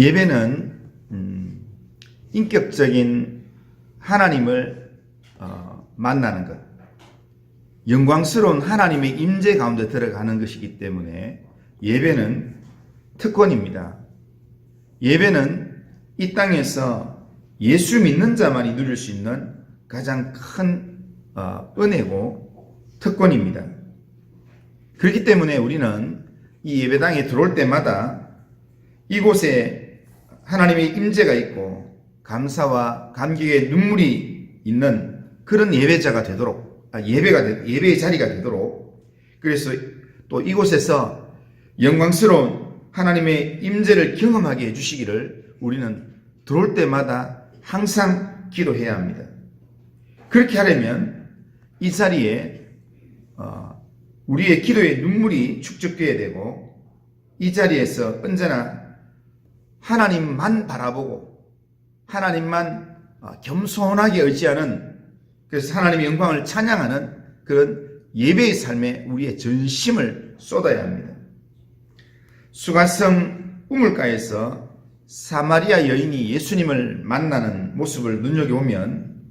예배는 음, 인격적인 하나님을 어, 만나는 것, 영광스러운 하나님의 임재 가운데 들어가는 것이기 때문에 예배는 특권입니다. 예배는 이 땅에서 예수 믿는 자만이 누릴 수 있는 가장 큰 어, 은혜고 특권입니다. 그렇기 때문에 우리는 이 예배당에 들어올 때마다 이곳에 하나님의 임재가 있고 감사와 감격의 눈물이 있는 그런 예배자가 되도록 아, 예배가 되- 예배의 자리가 되도록 그래서 또 이곳에서 영광스러운 하나님의 임재를 경험하게 해주시기를 우리는 들어올 때마다 항상 기도해야 합니다. 그렇게 하려면 이 자리에 어, 우리의 기도의 눈물이 축적되어야 되고 이 자리에서 언제나 하나님만 바라보고 하나님만 어, 겸손하게 의지하는 그래서 하나님의 영광을 찬양하는 그런 예배의 삶에 우리의 전심을 쏟아야 합니다. 수가성 우물가에서 사마리아 여인이 예수님을 만나는 모습을 눈여겨보면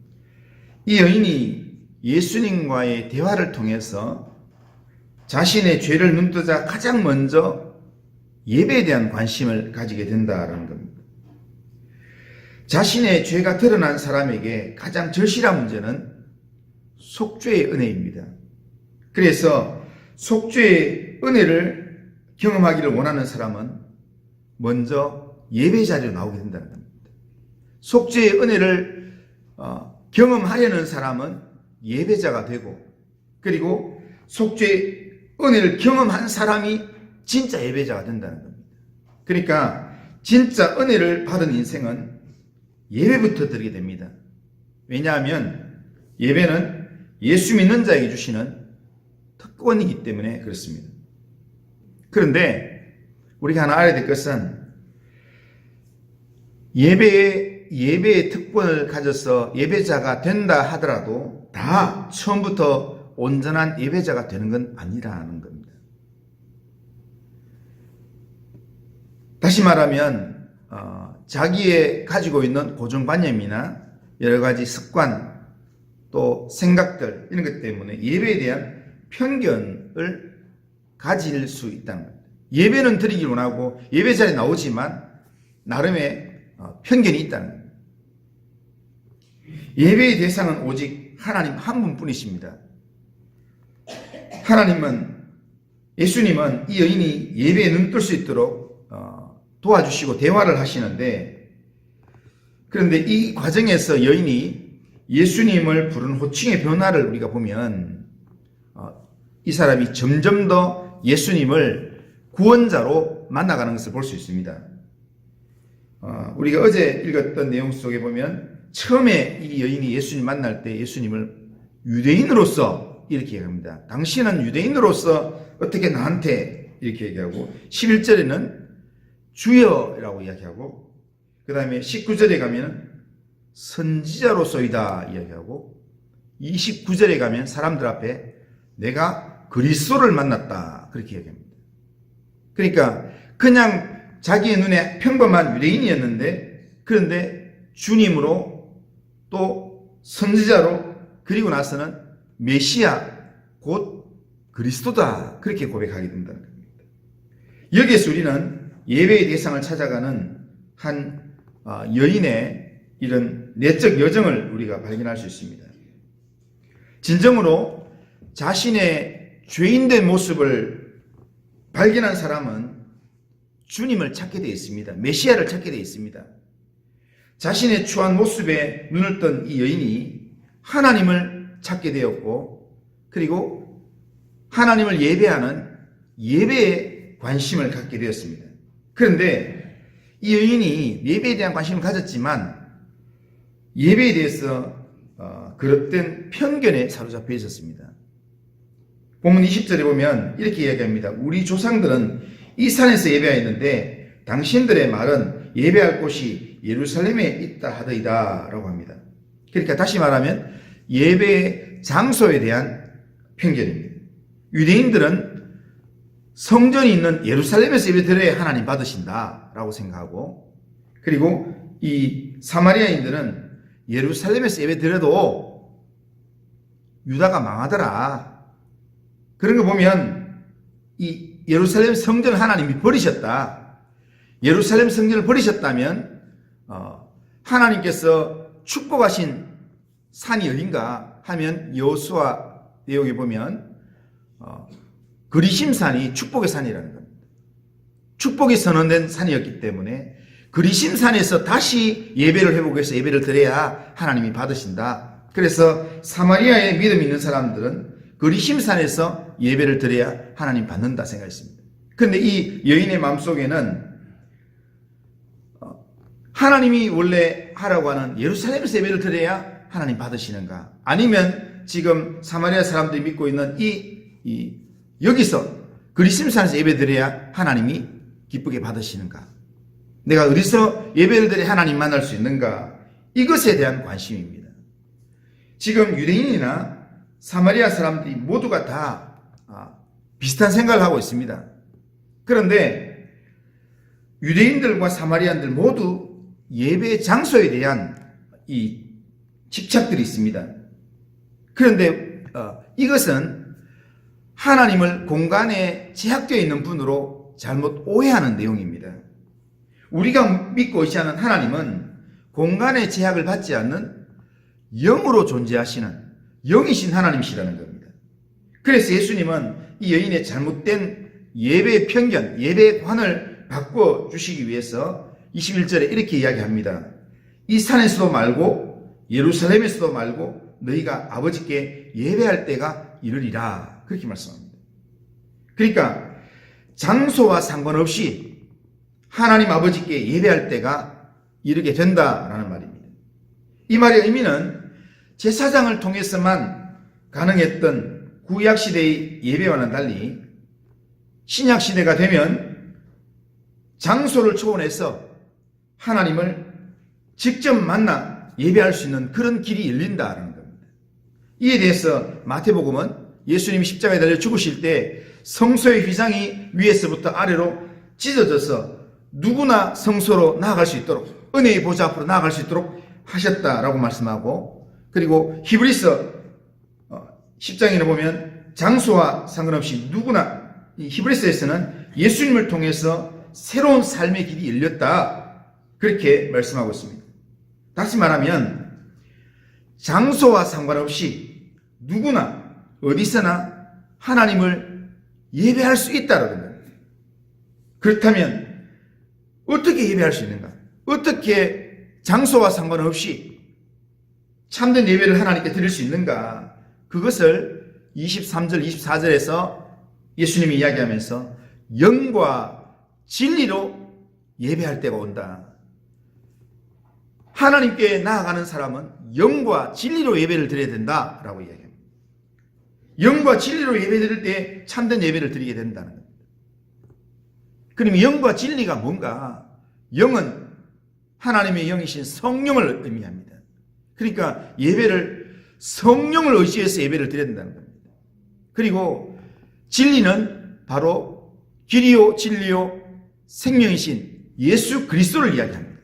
이 여인이 예수님과의 대화를 통해서 자신의 죄를 눈뜨자 가장 먼저 예배에 대한 관심을 가지게 된다는 겁니다. 자신의 죄가 드러난 사람에게 가장 절실한 문제는 속죄의 은혜입니다. 그래서 속죄의 은혜를 경험하기를 원하는 사람은 먼저 예배 자리로 나오게 된다는 겁니다. 속죄의 은혜를 어, 경험하려는 사람은 예배자가 되고 그리고 속죄의 은혜를 경험한 사람이 진짜 예배자가 된다는 겁니다. 그러니까 진짜 은혜를 받은 인생은 예배부터 드리게 됩니다. 왜냐하면 예배는 예수 믿는 자에게 주시는 특권이기 때문에 그렇습니다. 그런데 우리가 하나 알아야 될 것은 예배의 예배의 특권을 가져서 예배자가 된다 하더라도 다 처음부터 온전한 예배자가 되는 건 아니라는 겁니다. 다시 말하면 어, 자기의 가지고 있는 고정관념이나 여러 가지 습관 또 생각들 이런 것 때문에 예배에 대한 편견을 가질 수 있다는 겁니다. 예배는 드리길 원하고 예배 자리에 나오지만 나름의 어, 편견이 있다는 겁니다. 예배의 대상은 오직 하나님 한 분뿐이십니다. 하나님은 예수님은 이 여인이 예배에 눈뜰 수 있도록 어, 도와주시고 대화를 하시는데 그런데 이 과정에서 여인이 예수님을 부른 호칭의 변화를 우리가 보면 어, 이 사람이 점점 더 예수님을 구원자로 만나가는 것을 볼 수 있습니다. 어, 우리가 어제 읽었던 내용 속에 보면 처음에 이 여인이 예수님 만날 때 예수님을 유대인으로서 이렇게 얘기합니다. 당신은 유대인으로서 어떻게 나한테 이렇게 얘기하고 11절에는 주여라고 이야기하고 그 다음에 19절에 가면 선지자로서이다 이야기하고 29절에 가면 사람들 앞에 내가 그리스도를 만났다 그렇게 얘기합니다. 그러니까 그냥 자기의 눈에 평범한 유대인이었는데 그런데 주님으로 또 선지자로 그리고 나서는 메시아 곧 그리스도다 그렇게 고백하게 된다는 겁니다. 여기에서 우리는 예배의 대상을 찾아가는 한 어, 여인의 이런 내적 여정을 우리가 발견할 수 있습니다. 진정으로 자신의 죄인된 모습을 발견한 사람은 주님을 찾게 되어 있습니다. 메시아를 찾게 되어 있습니다. 자신의 추한 모습에 눈을 뜬 이 여인이 하나님을 찾게 되었고, 그리고 하나님을 예배하는 예배에 관심을 갖게 되었습니다. 그런데 이 여인이 예배에 대한 관심을 가졌지만, 예배에 대해서 어, 그릇된 편견에 사로잡혀 있었습니다. 본문 20절에 보면 이렇게 이야기합니다. 우리 조상들은 이 산에서 예배하였는데 당신들의 말은 예배할 곳이 예루살렘에 있다 하더이다 라고 합니다. 그러니까 다시 말하면 예배 장소에 대한 편견입니다. 유대인들은 성전이 있는 예루살렘에서 예배 드려야 하나님 받으신다 라고 생각하고 그리고 이 사마리아인들은 예루살렘에서 예배 드려도 유다가 망하더라. 그런 거 보면 이 예루살렘 성전을 하나님이 버리셨다. 예루살렘 성전을 버리셨다면 어, 하나님께서 축복하신 산이 어딘가 하면 여호수아 내용에 보면 어, 그리심산이 축복의 산이라는 겁니다. 축복이 선언된 산이었기 때문에 그리심산에서 다시 예배를 회복해서 예배를 드려야 하나님이 받으신다. 그래서 사마리아에 믿음 있는 사람들은 그리심산에서 예배를 드려야 하나님 받는다 생각했습니다. 그런데 이 여인의 마음속에는 어, 하나님이 원래 하라고 하는 예루살렘에서 예배를 드려야 하나님 받으시는가? 아니면 지금 사마리아 사람들이 믿고 있는 이, 이 여기서 그리심산에서 예배 드려야 하나님이 기쁘게 받으시는가? 내가 어디서 예배를 드려 하나님 만날 수 있는가? 이것에 대한 관심입니다. 지금 유대인이나 사마리아 사람들이 모두가 다 아, 비슷한 생각을 하고 있습니다. 그런데 유대인들과 사마리안들 모두 예배 장소에 대한 이 집착들이 있습니다. 그런데 어, 이것은 하나님을 공간에 제약되어 있는 분으로 잘못 오해하는 내용입니다. 우리가 믿고 의지하는 하나님은 공간의 제약을 받지 않는 영으로 존재하시는 영이신 하나님이시라는 겁니다. 그래서 예수님은 이 여인의 잘못된 예배의 편견, 예배의 관을 바꿔 주시기 위해서 21절에 이렇게 이야기합니다. 이 산에서도 말고 예루살렘에서도 말고 너희가 아버지께 예배할 때가 이르리라. 그렇게 말씀합니다. 그러니까 장소와 상관없이 하나님 아버지께 예배할 때가 이르게 된다라는 말입니다. 이 말의 의미는 제사장을 통해서만 가능했던 구약 시대의 예배와는 달리 신약 시대가 되면 장소를 초월해서 하나님을 직접 만나 예배할 수 있는 그런 길이 열린다라는 겁니다. 이에 대해서 마태복음은 예수님이 십자가에 달려 죽으실 때 성소의 휘장이 위에서부터 아래로 찢어져서 누구나 성소로 나아갈 수 있도록 은혜의 보좌 앞으로 나아갈 수 있도록 하셨다라고 말씀하고 그리고 히브리서 10장에 보면 장소와 상관없이 누구나 히브리서에서는 예수님을 통해서 새로운 삶의 길이 열렸다 그렇게 말씀하고 있습니다. 다시 말하면 장소와 상관없이 누구나 어디서나 하나님을 예배할 수 있다라는 겁니다. 그렇다면 어떻게 예배할 수 있는가? 어떻게 장소와 상관없이 참된 예배를 하나님께 드릴 수 있는가? 그것을 23절, 24절에서 예수님이 이야기하면서 영과 진리로 예배할 때가 온다. 하나님께 나아가는 사람은 영과 진리로 예배를 드려야 된다라고 이야기합니다. 영과 진리로 예배 드릴 때 참된 예배를 드리게 된다는 겁니다. 그럼 영과 진리가 뭔가? 영은 하나님의 영이신 성령을 의미합니다. 그러니까 예배를 성령을 의지해서 예배를 드려야 된다는 겁니다. 그리고 진리는 바로 길이요 진리요 생명이신 예수 그리스도를 이야기합니다.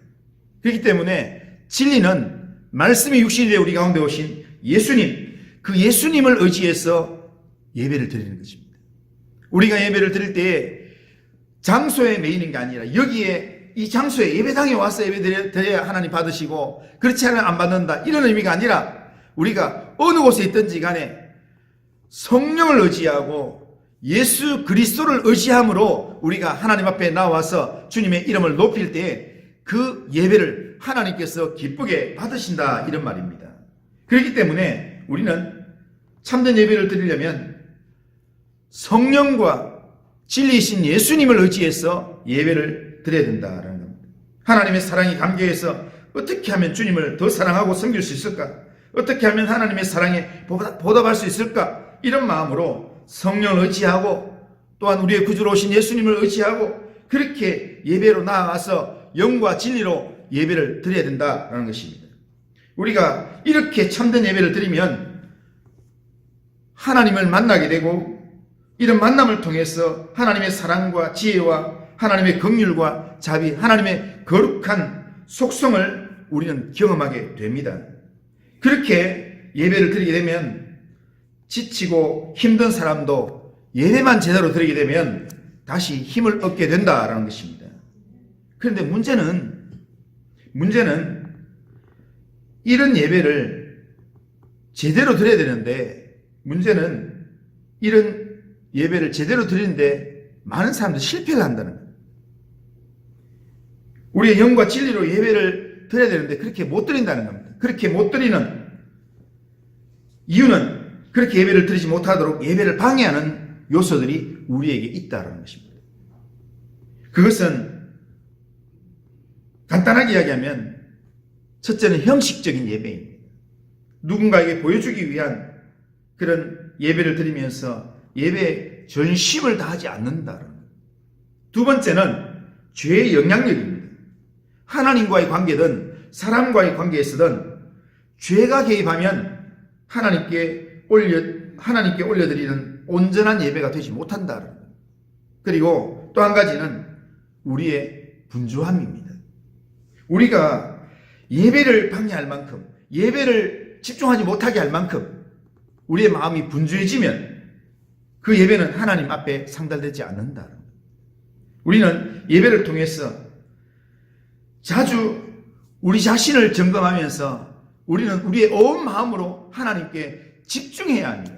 그렇기 때문에 진리는 말씀이 육신이 되어 우리 가운데 오신 예수님, 그 예수님을 의지해서 예배를 드리는 것입니다. 우리가 예배를 드릴 때 장소에 매이는 게 아니라 여기에 이 장소에 예배당에 와서 예배 드려야 하나님 받으시고 그렇지 않으면 안 받는다 이런 의미가 아니라 우리가 어느 곳에 있든지 간에 성령을 의지하고 예수 그리스도를 의지함으로 우리가 하나님 앞에 나와서 주님의 이름을 높일 때그 예배를 하나님께서 기쁘게 받으신다 이런 말입니다. 그렇기 때문에 우리는 참된 예배를 드리려면 성령과 진리이신 예수님을 의지해서 예배를 드려야 된다라는 겁니다. 하나님의 사랑이 감격해서 어떻게 하면 주님을 더 사랑하고 섬길 수 있을까? 어떻게 하면 하나님의 사랑에 보답할 수 있을까? 이런 마음으로 성령을 의지하고 또한 우리의 구주로 오신 예수님을 의지하고 그렇게 예배로 나아가서 영과 진리로 예배를 드려야 된다라는 것입니다. 우리가 이렇게 참된 예배를 드리면 하나님을 만나게 되고 이런 만남을 통해서 하나님의 사랑과 지혜와 하나님의 긍휼과 자비, 하나님의 거룩한 속성을 우리는 경험하게 됩니다. 그렇게 예배를 드리게 되면 지치고 힘든 사람도 예배만 제대로 드리게 되면 다시 힘을 얻게 된다라는 것입니다. 그런데 문제는 문제는 이런 예배를 제대로 드려야 되는데 문제는 이런 예배를 제대로 드리는데 많은 사람들이 실패를 한다는 거예요. 우리의 영과 진리로 예배를 드려야 되는데 그렇게 못 드린다는 겁니다. 그렇게 못 드리는 이유는 그렇게 예배를 드리지 못하도록 예배를 방해하는 요소들이 우리에게 있다는 것입니다. 그것은 간단하게 이야기하면 첫째는 형식적인 예배입니다. 누군가에게 보여주기 위한 그런 예배를 드리면서 예배에 전심을 다하지 않는다는 것. 두 번째는 죄의 영향력입니다. 하나님과의 관계든 사람과의 관계에서든 죄가 개입하면 하나님께 올려 하나님께 올려드리는 온전한 예배가 되지 못한다는 것. 그리고 또 한 가지는 우리의 분주함입니다. 우리가 예배를 방해할 만큼 예배를 집중하지 못하게 할 만큼 우리의 마음이 분주해지면 그 예배는 하나님 앞에 상달되지 않는다는 것. 우리는 예배를 통해서 자주 우리 자신을 점검하면서 우리는 우리의 온 마음으로 하나님께 집중해야 합니다.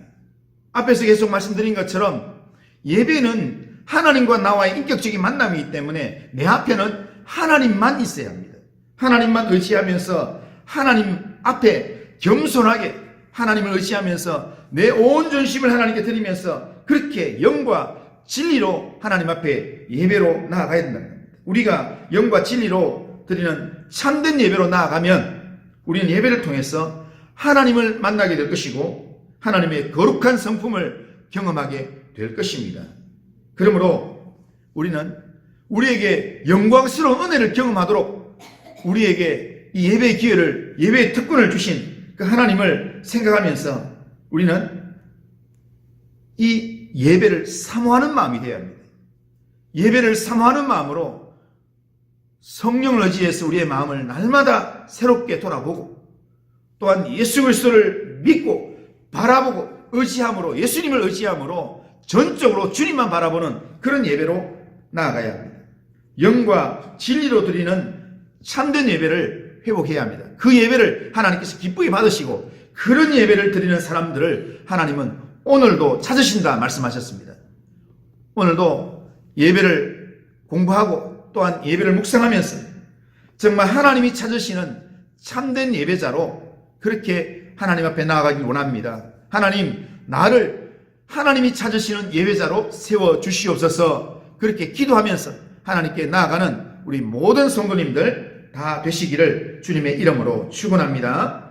앞에서 계속 말씀드린 것처럼 예배는 하나님과 나와의 인격적인 만남이기 때문에 내 앞에는 하나님만 있어야 합니다. 하나님만 의지하면서 하나님 앞에 겸손하게 하나님을 의지하면서 내 온 전심을 하나님께 드리면서 그렇게 영과 진리로 하나님 앞에 예배로 나아가야 겁니다. 우리가 영과 진리로 드리는 참된 예배로 나아가면 우리는 예배를 통해서 하나님을 만나게 될 것이고 하나님의 거룩한 성품을 경험하게 될 것입니다. 그러므로 우리는 우리에게 영광스러운 은혜를 경험하도록 우리에게 이 예배의 기회를 예배의 특권을 주신 그 하나님을 생각하면서 우리는 이 예배를 사모하는 마음이 되어야 합니다. 예배를 사모하는 마음으로 성령을 의지해서 우리의 마음을 날마다 새롭게 돌아보고 또한 예수 그리스도를 믿고 바라보고 의지함으로 예수님을 의지함으로 전적으로 주님만 바라보는 그런 예배로 나아가야 합니다. 영과 진리로 드리는 참된 예배를 회복해야 합니다. 그 예배를 하나님께서 기쁘게 받으시고 그런 예배를 드리는 사람들을 하나님은 오늘도 찾으신다 말씀하셨습니다. 오늘도 예배를 공부하고 또한 예배를 묵상하면서 정말 하나님이 찾으시는 참된 예배자로 그렇게 하나님 앞에 나아가길 원합니다. 하나님, 나를 하나님이 찾으시는 예배자로 세워 주시옵소서 그렇게 기도하면서 하나님께 나아가는 우리 모든 성도님들 다 되시기를 주님의 이름으로 축원합니다.